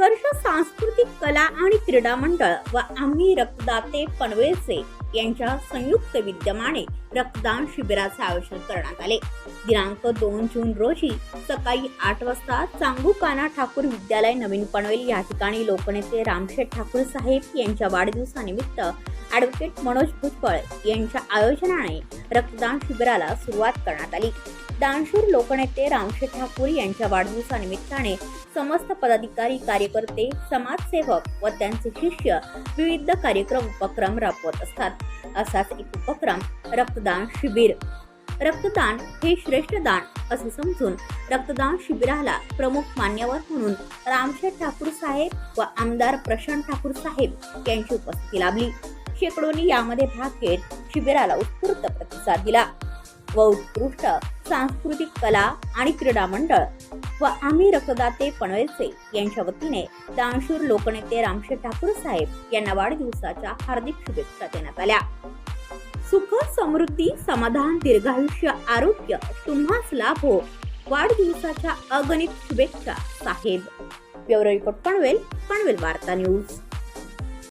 उत्कर्ष सांस्कृतिक कला आणि क्रीडा मंडळ व आम्ही रक्तदाते पनवेलचे यांच्या संयुक्त विद्यमाने रक्तदान शिबिराचे आयोजन करण्यात आले. दिनांक दोन जून रोजी सकाळी आठ वाजता चांगुकाना ठाकूर विद्यालय नवीन पनवेल या ठिकाणी लोकनेते रामशेठ ठाकूर साहेब यांच्या वाढदिवसानिमित्त ॲडव्होकेट मनोज भुजबळ यांच्या आयोजनाने रक्तदान शिबिराला सुरुवात करण्यात आली. दानशूर लोकनेते रामशेठ ठाकूर यांच्या वाढदिवसानिमित्ताने समस्त पदाधिकारी कार्यकर्ते समाजसेवक व त्यांचे शिष्य विविध कार्यक्रम उपक्रम राबवत असतात. असाच एक उपक्रम रक्तदान शिबिर. रक्तदान हे श्रेष्ठ दान असे समजून रक्तदान शिबिराला प्रमुख मान्यवर म्हणून रामशेठ ठाकूर साहेब व आमदार प्रशांत ठाकूर साहेब यांची उपस्थिती लाभली. शेकडोनी यामध्ये भाग घेत शिबिराला उत्स्फूर्त प्रतिसाद दिला. व उत्कृष्ट सांस्कृतिक कला आणि क्रीडा मंडळ व आम्ही रक्तदाते पनवेलचे यांच्या वतीने दानशूर लोकनेते रामशे ठाकूर साहेब यांना वाढदिवसाच्या हार्दिक शुभेच्छा देण्यात आल्या. सुख समृद्धी समाधान दीर्घायुष्य आरोग्य तुम्हाच लाभ हो. वाढदिवसाच्या अगणित शुभेच्छा साहेब. Bureau report Panvel Panvel Varta news.